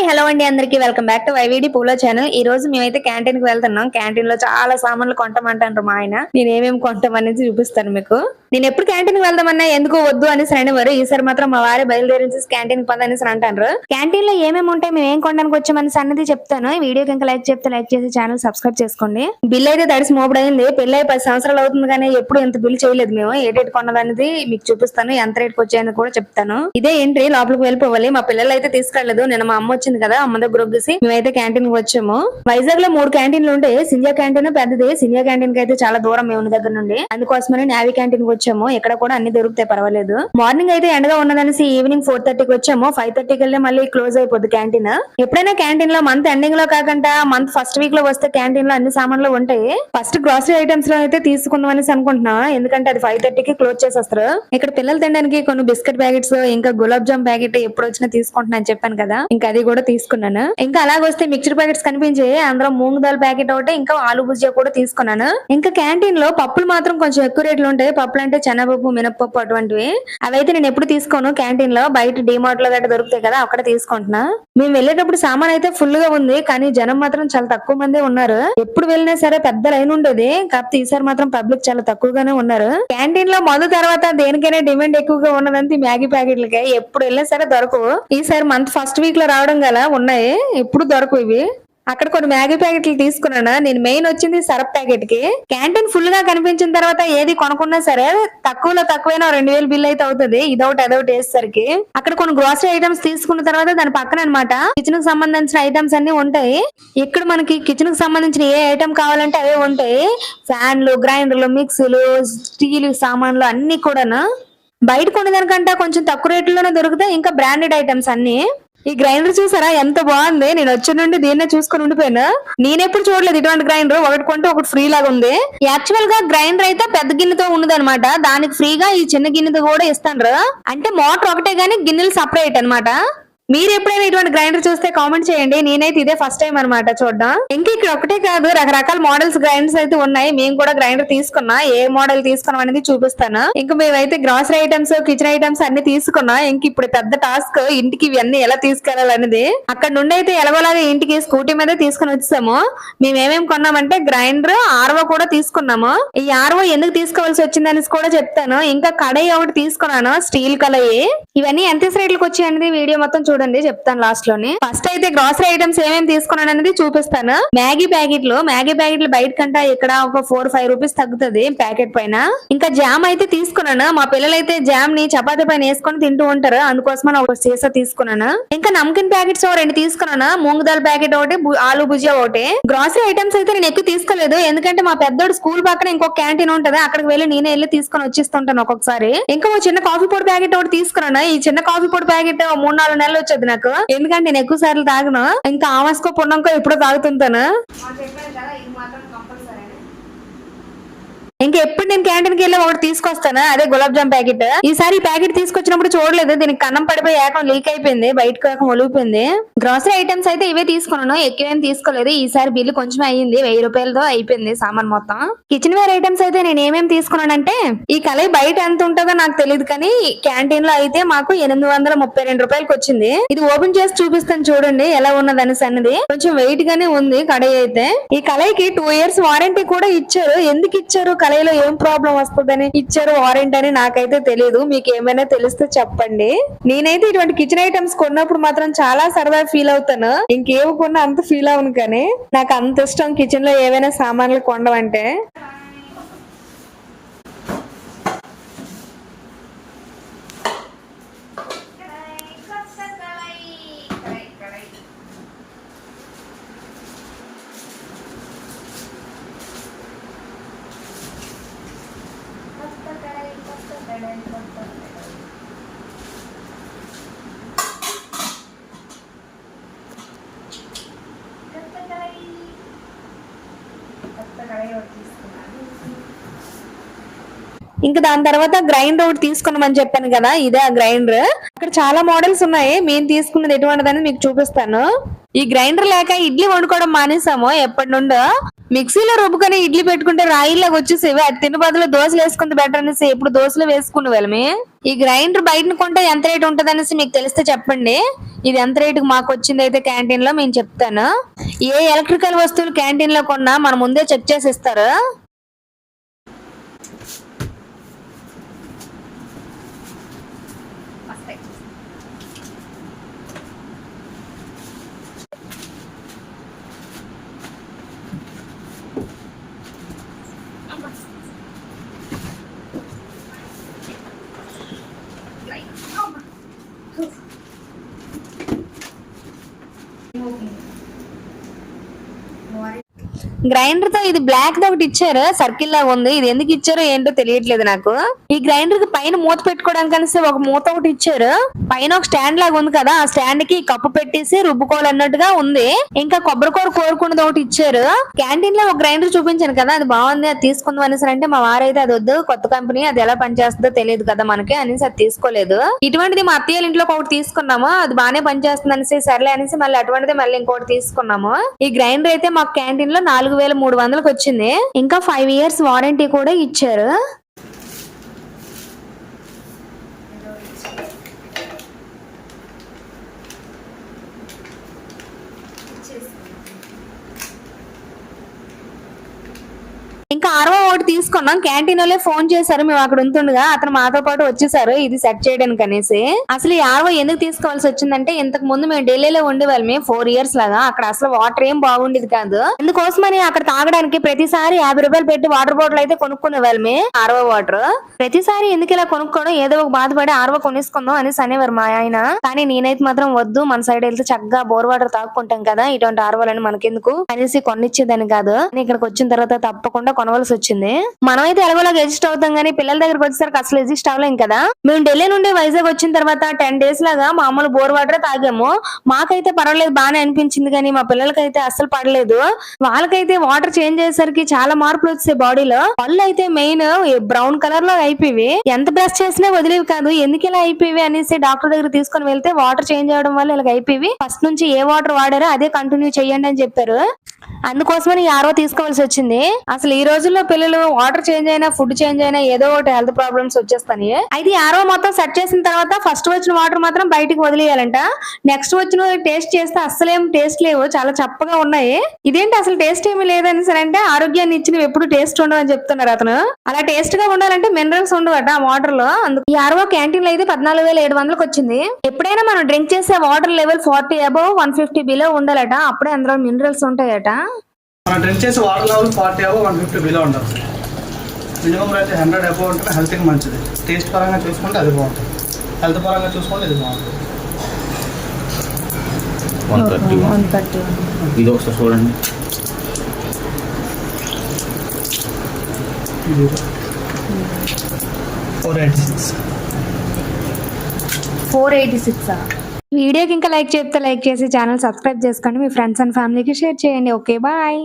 Hi hello అండి అందరికి. Welcome back to YVD పూలో ఛానల్ ఈ రోజు మేమైతే క్యాంటీన్కి వెళ్తున్నాం. క్యాంటీన్లో చాలా సామాన్లు కొంటామంటారు మా ఆయన. నేను ఏమేమి కొంటామనేది చూపిస్తాను మీకు. నేను ఎప్పుడు క్యాంటీన్కి వెళ్దామన్నా ఎందుకు వద్దు అనేసి అనేవారు ఈసారి మాత్రం మా వారే బయలుదేరించి క్యాంటీన్కి పదనేసి అంటారు క్యాంటీన్లో ఏమేమి ఉంటాయి? మేము ఏం కొనడానికి వచ్చామనేసి అన్నది చెప్తాను. ఈ వీడియోకి ఇంకా లైక్ చెప్తే లైక్ చేసి ఛానల్ సబ్స్క్రైబ్ చేసుకోండి. బిల్ అయితే తడిసి మోపడైంది. పెళ్ళి అయి పది సంవత్సరాలు అవుతుంది కానీ ఎప్పుడు ఇంత బిల్ చేయలేదు మేము. ఏ రేట్ కొన్నదనేది మీకు చూపిస్తాను. ఎంత రేట్కి వచ్చాయని కూడా చెప్తాను. ఇదే ఎంట్రీ లోపలికి వెళ్ళిపోవాలి. మా పిల్లలు అయితే తీసుకెళ్ళేదు నేను మా అమ్మ వచ్చింది కదా అమ్మ దగ్గర ఒగ్గేసి మేమైతే క్యాంటీన్కి వచ్చాము. వైజాగ్లో మూడు క్యాంటీన్లు ఉంటాయి సింజా క్యాంటీన్ పెద్దది. సింజా క్యాంటీన్కి అయితే చాలా దూరం మేము దగ్గర నుండి. అందుకోసమని నావీ క్యాంటీన్కి వచ్చాము. ఇక్కడ కూడా అన్ని దొరుకుతాయి పర్వాలేదు. మార్నింగ్ అయితే ఎండగా ఉన్నదనేసి ఈవినింగ్ ఫోర్ థర్టీకి వచ్చాము. ఫైవ్ థర్టీకి వెళ్ళి మళ్ళీ క్లోజ్ అయిపోద్ది క్యాంటీన్ ఎప్పుడైనా క్యాంటీన్లో మంత్ ఎండింగ్లో కాకుండా మంత్ ఫస్ట్ వీక్లో వస్తే క్యాంటీన్లో అన్ని సామాన్లు ఉంటాయి. ఫస్ట్ గ్రాసరీ ఐటమ్స్లో అయితే తీసుకుందాం అనేసి అనుకుంటున్నా. ఎందుకంటే అది ఫైవ్ థర్టీకి క్లోజ్ చేసేస్తారు. ఇక్కడ పిల్లలు తినడానికి కొన్ని బిస్కెట్ ప్యాకెట్స్ ఇంకా గులాబ్ జామ్ ప్యాకెట్ ఎప్పుడు వచ్చినా తీసుకుంటున్నా అని చెప్పాను కదా. ఇంకా అది కూడా తీసుకున్నాను. ఇంకా అలాగ వస్తే మిక్చర్ ప్యాకెట్స్ కనిపించే అందులో మూంగ్ దాల్ ప్యాకెట్ ఒకటి ఇంకా ఆలు భుజియా కూడా తీసుకున్నాను. ఇంకా క్యాంటీన్లో పప్పులు మాత్రం కొంచెం ఎక్కువ రేట్లు ఉంటాయి. పప్పులు అంటే శనగపప్పు మినపప్పు అటువంటివి. అవైతే నేను ఎప్పుడు తీసుకోను. క్యాంటీన్లో బయట డిమార్ట్లో గట్రా దొరుకుతాయి కదా అక్కడ తీసుకుంటున్నా. మేము వెళ్ళేటప్పుడు సామాన్ అయితే ఫుల్గా ఉంది కానీ జనం మాత్రం చాలా తక్కువ మందే ఉన్నారు. ఎప్పుడు వెళ్ళినా సరే పెద్ద లైన్ ఉండేది కాకపోతే ఈసారి మాత్రం పబ్లిక్ చాలా తక్కువగానే ఉన్నారు. క్యాంటీన్లో మొదటి తర్వాత దేనికైనా డిమాండ్ ఎక్కువగా ఉన్నదంటే మ్యాగీ ప్యాకెట్లకే. ఎప్పుడు వెళ్ళినా సరే దొరకవు. ఈసారి మంత్ ఫస్ట్ వీక్లో రావడం గల ఉన్నాయి. ఇప్పుడు దొరకవు ఇవి. అక్కడ కొన్ని మ్యాగీ ప్యాకెట్లు తీసుకున్నాను? నేను మెయిన్ వచ్చింది సరప్ ప్యాకెట్కి క్యాంటీన్ ఫుల్గా కనిపించిన తర్వాత ఏది కొనుక్కున్నా సరే తక్కువలో తక్కువైనా రెండు వేలు బిల్ అయితే అవుతుంది. ఇదొకటి అదొకటి వేసేసరికి. అక్కడ కొన్ని గ్రోసరీ ఐటమ్స్ తీసుకున్న తర్వాత దాని పక్కన అనమాట కిచెన్కి సంబంధించిన ఐటమ్స్ అన్ని ఉంటాయి. ఇక్కడ మనకి కిచెన్కి సంబంధించిన ఏ ఐటమ్ కావాలంటే అవే ఉంటాయి. ఫ్యాన్లు గ్రైండర్లు మిక్సీలు స్టీల్ సామాన్లు అన్ని కూడాను. బయట కొనేదానికంటే కొంచెం తక్కువ రేట్లోనే దొరుకుతాయి. ఇంకా బ్రాండెడ్ ఐటమ్స్ అన్ని. ఈ గ్రైండర్ చూసారా? ఎంత బాగుంది. నేను వచ్చే నుండి దీన్నే చూసుకొని ఉండిపోయాను. నేనెప్పుడు చూడలేదు ఇటువంటి గ్రైండర్. ఒకటి కొంటే ఒకటి ఫ్రీ లాగా ఉంది. యాక్చువల్గా గ్రైండర్ అయితే పెద్ద గిన్నెతో ఉన్నది అనమాట దానికి ఫ్రీగా ఈ చిన్న గిన్నెతో కూడా ఇస్తాండ్రు. అంటే మోటార్ ఒకటే గానీ గిన్నెలు సపరేట్ అన్నమాట. మీరు ఎప్పుడైనా ఇటువంటి గ్రైండర్ చూస్తే కామెంట్ చేయండి. నేనైతే ఇదే ఫస్ట్ టైం అనమాట చూడడం. ఇంకా ఇక్కడ ఒకటే కాదు రకరకాల మోడల్స్ గ్రైండర్స్ అయితే ఉన్నాయి. మేము కూడా గ్రైండర్ తీసుకున్నా. ఏ మోడల్ తీసుకున్నాం అనేది చూపిస్తాను. ఇంకా మేమైతే గ్రాసరీ ఐటమ్స్ కిచెన్ ఐటమ్స్ అన్ని తీసుకున్నా. ఇంక ఇప్పుడు పెద్ద టాస్క్ ఇంటికి ఇవన్నీ ఎలా తీసుకెళ్ళాలనేది అక్కడ నుండి అయితే ఎలాగోలాగా ఇంటికి స్కూటీ మీద తీసుకుని వచ్చాము మేము ఏమేమి కొన్నామంటే గ్రైండర్ ఆర్వో కూడా తీసుకున్నాము. ఈ ఆర్వో ఎందుకు తీసుకోవాల్సి వచ్చింది అనేసి కూడా చెప్తాను. ఇంకా కడాయి ఒకటి తీసుకున్నాను స్టీల్ కడాయి. ఇవన్నీ ఎంత రేట్లకు వచ్చాయి అనేది వీడియో మొత్తం చూడండి. చెప్తాను లాస్ట్లోనే. ఫస్ట్ అయితే గ్రాసరీ ఐటమ్స్ ఏమేమి తీసుకున్నాను అనేది చూపిస్తాను. మ్యాగీ ప్యాకెట్లో మ్యాగీ ప్యాకెట్లు బయట కంటే ఇక్కడ ఒక ఫోర్ ఫైవ్ రూపీస్ తగ్గుతుంది ప్యాకెట్ పైన. ఇంకా జామ్ అయితే తీసుకున్నాను. మా పిల్లలు అయితే జామ్ని చపాతీ పైన వేసుకొని తింటూ ఉంటారు. అందుకోసమని ఒక సీసా తీసుకున్నాను. ఇంకా నమ్కిన్ ప్యాకెట్స్ రెండు తీసుకున్నాను. మూంగ్ దాల్ ప్యాకెట్ ఒకటి ఆలు భుజియా ఒకటి. గ్రాసరీ ఐటమ్స్ అయితే నేను ఎక్కువ తీసుకోలేదు. ఎందుకంటే మా పెద్దోడు స్కూల్ పక్కన ఇంకో క్యాంటీన్ ఉంటది. అక్కడికి వెళ్ళి నేనే వెళ్ళి తీసుకొని వచ్చిస్తుంటాను ఒక్కొక్కసారి. ఇంకా చిన్న కాఫీ పొడి ప్యాకెట్ ఒకటి తీసుకున్నాను. ఈ చిన్న కాఫీ పొడి ప్యాకెట్ మూడు నాలుగు నెలలు వచ్చేది నాకు. ఎందుకంటే నేను ఎక్కువ సార్లు తాగను. ఇంకా ఆమస్కో పుణ్యంకో ఎప్పుడో తాగుతుంటాను. ఇంకా ఎప్పుడు నేను క్యాంటీన్కి వెళ్ళి ఒకటి తీసుకొస్తాను? అదే గులాబ్ జామ్ ప్యాకెట్. ఈసారి ప్యాకెట్ తీసుకొచ్చినప్పుడు చూడలేదు. దీనికి కన్నం పడిపోయి ఏకం లీక్ అయిపోయింది. బయటకు ఏకం ఒలిగిపోయింది. గ్రాసరీ ఐటమ్స్ అయితే ఇవే తీసుకున్నాను. ఎక్కువేం తీసుకోలేదు. ఈసారి బిల్లు కొంచెం అయ్యింది. వెయ్యి రూపాయలతో అయిపోయింది సామాన్ మొత్తం. కిచెన్ వేర్ ఐటమ్స్ అయితే నేను ఏమేమి తీసుకున్నానంటే ఈ కలయి బయట ఎంత ఉంటుందో నాకు తెలియదు కానీ క్యాంటీన్లో అయితే మాకు ఎనిమిది వందల ముప్పై రెండు రూపాయలకి వచ్చింది. ఇది ఓపెన్ చేసి చూపిస్తాను చూడండి ఎలా ఉన్నది అనేసి అన్నది. కొంచెం వెయిట్ గానే ఉంది కడాయి అయితే. ఈ కళాయికి టూ ఇయర్స్ వారంటీ కూడా ఇచ్చారు. ఎందుకు ఇచ్చారు తలయిలో ఏం ప్రాబ్లం వస్తుందని ఇచ్చారు వారెంట్ అని నాకైతే తెలియదు మీకు ఏమైనా తెలిస్తే చెప్పండి. నేనైతే ఇటువంటి కిచెన్ ఐటమ్స్ కొన్నప్పుడు మాత్రం చాలా సరదా ఫీల్ అవుతాను. ఇంకేవి కొన్నా అంత ఫీల్ అవును కానీ నాకు అంత ఇష్టం కిచెన్లో ఏవైనా సామాన్లు కొనడం అంటే. ఇంకా దాని తర్వాత గ్రైండర్ ఒకటి తీసుకున్నామని చెప్పాను కదా ఇదే ఆ గ్రైండర్. అక్కడ చాలా మోడల్స్ ఉన్నాయి మేము తీసుకున్నది ఎటువంటిదని మీకు చూపిస్తాను. ఈ గ్రైండర్ లేక ఇడ్లీ వండుకోవడం మానేసాము ఎప్పటి నుండో మిక్సీలో రుబ్బుకొని ఇడ్లీ పెట్టుకుంటే రాయిలాగా వచ్చేసేవి అది తిన్న బదులు దోశలు వేసుకుంది బెటర్ అనేసి ఇప్పుడు దోశలు వేసుకునే వాళ్ళమే ఈ గ్రైండర్ బయట కొంటే ఎంత రేట్ ఉంటుంది అనేసి మీకు తెలిస్తే చెప్పండి. ఇది ఎంత రేటుకి మాకు వచ్చింది అయితే క్యాంటీన్లో మేము చెప్తాను. ఏ ఎలక్ట్రికల్ వస్తువులు క్యాంటీన్లో కొన్నా మన ముందే చెక్ చేసి ఇస్తారు. perfect. Like, oh my. గ్రైండర్తో ఇది బ్లాక్ ది ఒకటి ఇచ్చారు సర్కిల్ లాగా ఉంది. ఇది ఎందుకు ఇచ్చారో ఏంటో తెలియట్లేదు నాకు. ఈ గ్రైండర్కి పైన మూత పెట్టుకోవడానికి అనేసి ఒక మూత ఒకటి ఇచ్చారు. పైన ఒక స్టాండ్ లాగా ఉంది కదా ఆ స్టాండ్కి కప్పు పెట్టేసి రుబ్బుకోవాలన్నట్టుగా ఉంది. ఇంకా కొబ్బరికూర కోరుకున్నది ఒకటి ఇచ్చారు. క్యాంటీన్లో ఒక గ్రైండర్ చూపించాను కదా అది బాగుంది అది తీసుకుందాం అనేసి అంటే మా వారైతే అది వద్దు కొత్త కంపెనీ అది ఎలా పనిచేస్తుందో తెలియదు కదా మనకి అనేసి అది తీసుకోలేదు. ఇటువంటిది మా అత్తయ్య ఇంట్లో ఒకటి తీసుకున్నాము అది బాగానే పనిచేస్తుంది అనేసి సర్లే అనేసి మళ్ళీ అటువంటిది మళ్ళీ ఇంకోటి తీసుకున్నాము. ఈ గ్రైండర్ అయితే మాకు క్యాంటీన్లో నాలుగు వేల మూడు వందలకు వచ్చింది. ఇంకా ఫైవ్ ఇయర్స్ వారంటీ కూడా ఇచ్చారు. ఇంకా ఆరో ఒకటి తీసుకున్నాం. క్యాంటీన్ వాళ్ళే ఫోన్ చేశారు. మేము అక్కడ ఉంటుండగా అతను మాతో పాటు వచ్చేసారు. ఇది సెట్ చేయడానికి అనేసి. అసలు ఈ ఆర్వో ఎందుకు తీసుకోవాల్సి వచ్చిందంటే ఇంతకు ముందు మేము ఢిల్లీలో ఉండేవాళ్ళమే ఫోర్ ఇయర్స్ లాగా. అక్కడ అసలు వాటర్ ఏం బాగుండేది కాదు. అందుకోసమని అక్కడ తాగడానికి ప్రతిసారి యాభై రూపాయలు పెట్టి వాటర్ బాటిల్ అయితే కొనుక్కునే వాళ్ళమే ఆర్వో వాటర్ ప్రతిసారి ఎందుకు ఇలా కొనుక్కోవడం? ఏదో ఒక బాధపడి ఆర్వో కొనేసుకుందాం అనేసి అనేవారు మా ఆయన. కానీ నేనైతే మాత్రం వద్దు. మన సైడ్ వెళ్తే చక్కగా బోర్ వాటర్ తాగుకుంటాం కదా. ఇటువంటి ఆర్వోలని మనకెందుకు? అనేసి కొనిచ్చేదని కాదు. ఇక్కడికి వచ్చిన తర్వాత తప్పకుండా కొనవలసి వచ్చింది. మనమైతే ఎలాగోలాగా ఎజిస్ట్ అవుతాం కానీ పిల్లల దగ్గరకు వచ్చేసరికి అసలు ఎజిస్ట్ అవ్వలేం కదా. మేము ఢిల్లీ నుండి వైజాగ్ వచ్చిన తర్వాత టెన్ డేస్ లాగా మామూలు బోర్ వాటర్ తాగాము. మాకైతే పర్వాలేదు బాగానే అనిపించింది కానీ మా పిల్లలకైతే అస్సలు పడలేదు. వాళ్ళకైతే వాటర్ చేంజ్ అయ్యేసరికి చాలా మార్పులు వచ్చాయి బాడీలో పళ్ళు అయితే మెయిన్ బ్రౌన్ కలర్లో అయిపోయి ఎంత బ్రష్ చేసినా వదిలేవి కాదు. ఎందుకు ఇలా అయిపోయి అనేసి డాక్టర్ దగ్గర తీసుకొని వెళ్తే వాటర్ చేంజ్ అవడం వల్ల ఇలా అయిపోయి ఫస్ట్ నుంచి ఏ వాటర్ వాడారో అదే కంటిన్యూ చేయండి అని చెప్పారు. అందుకోసమని ఈ ఆరో తీసుకోవాల్సి వచ్చింది. అసలు ఈ రోజుల్లో పిల్లలు వాటర్ చేంజ్ అయినా ఫుడ్ చేంజ్ అయినా ఏదో ఒకటి హెల్త్ ప్రాబ్లమ్స్ వచ్చేస్తాయి. అయితే ఆరో మొత్తం సెట్ చేసిన తర్వాత ఫస్ట్ వచ్చిన వాటర్ మాత్రం బయటికి వదిలేయాలంట. నెక్స్ట్ వచ్చిన టేస్ట్ చేస్తే అస్సలేం టేస్ట్ లేవు. చాలా చప్పగా ఉన్నాయి. ఇదేంటి అసలు టేస్ట్ ఏమి లేదని సరే అంటే ఆరోగ్యాన్ని ఇచ్చినవి ఎప్పుడు టేస్ట్ ఉండవు అని చెప్తున్నారు అతను. అలా టేస్ట్గా ఉండాలంటే మినరల్స్ ఉండవట ఆ వాటర్లో. అందుకు ఈ ఆర్వో క్యాంటీన్లో అయితే పద్నాలుగు వేల ఏడు వందలకు వచ్చింది. ఎప్పుడైనా మనం డ్రింక్ చేసే water level forty above one fifty below ఉండాలట. అప్పుడే అందులో మినరల్స్ ఉంటాయట. మనం డ్రింక్ చేసి water level forty above one fifty below ఉండాలి మినిమం అయితే హండ్రెడ్ అబో ఉంటే హెల్త్కి మంచిది. టేస్ట్ పరంగా చూసుకుంటే అది బాగుంటుంది. హెల్త్ పరంగా చూసుకుంటే ఇది బాగుంటుంది. వన్ థర్టీ వన్ థర్టీ ఇది ఒకసారి చూడండి. Four eighty six four eighty six వీడియోకి ఇంకా లైక్ చేస్తే లైక్ చేసి ఛానల్ సబ్స్క్రైబ్ చేసుకోండి. మీ ఫ్రెండ్స్ అండ్ ఫ్యామిలీకి షేర్ చేయండి. Okay bye.